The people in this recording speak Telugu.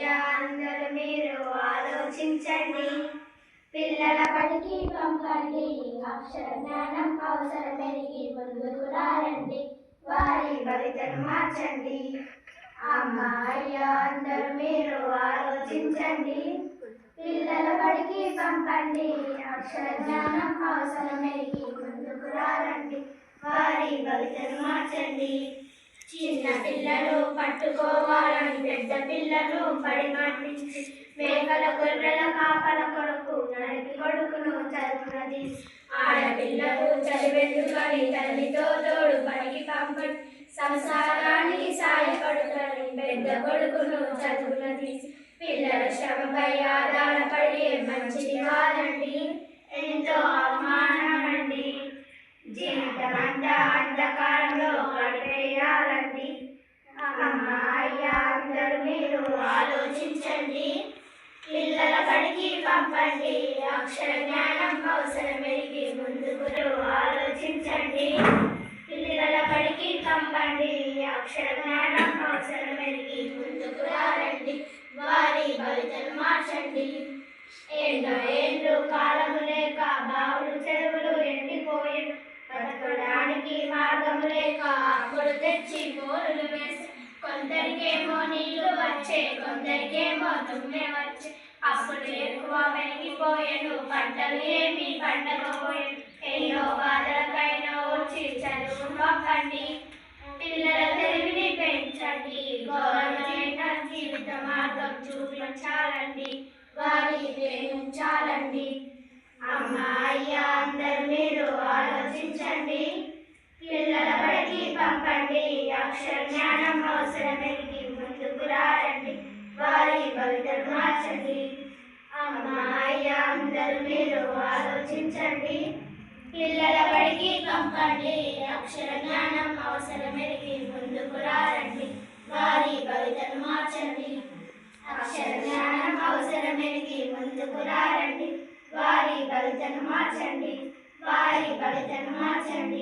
అయ్యా అందరూ మీరు ఆలోచించండి. పిల్లల బడికి పంపండి. అక్షర జ్ఞానం అవసరమెరిగి ముందుకు రారండి. వారి భవితను మార్చండి. అమ్మా అందరూ మీరు ఆలోచించండి. పిల్లల బడికి పంపండి. అక్షర జ్ఞానం అవసరమెరిగి ముందుకు రారండి. వారి భవితను మార్చండి. చిన్న పిల్లలు పట్టుకోవాలని పెద్ద పిల్లలు బడి మేకల గొర్రెల కాపల కొడుకు నడిపి కొడుకును చదువునది ఆడపిల్లకు చదివెందుకని తల్లితో తోడు పనికి పంపడి సంసారానికి సాయపడుకని పెద్ద కొడుకును చదువునది. పిల్లల శ్రమపై ఆధారపడి మంచిది కాదండి. ఆలోచించండి. పిల్లల బడికి పంపండి. అక్షర జ్ఞానం అవసరమెరిగి ముందుకు ఆలోచించండి. పిల్లల బడికి పంపండి. అక్షర జ్ఞానం కొందరికేమో నీళ్ళు వచ్చే కొందరికేమో దుమ్మె వచ్చే. అప్పుడు ఎక్కువ పెరిగిపోయాను పంటలు ఏమి పండకపోయాను. ఎన్నో బాధలకైనా వచ్చి చదువు పంపండి పిల్లల తెలివిని పెంచండి. గౌరవమైన జీవిత మార్గం చూపించాలండి. వారి ప్రేమించాలండి అమ్మ అయ్య అందరు మీరు ఆలోచించండి. పిల్లల బడికి పంపండి. అక్షర జ్ఞానం అందరు మీరు ఆలోచించండి. పిల్లల బడికి పంపండి. అక్షర జ్ఞానం అవసరమెరిగి ముందుకు రారండి. వారి భవితను మార్చండి. అక్షర జ్ఞానం అవసరమెరిగి ముందుకు రారండి. వారి భవితను మార్చండి. వారి భవితను మార్చండి.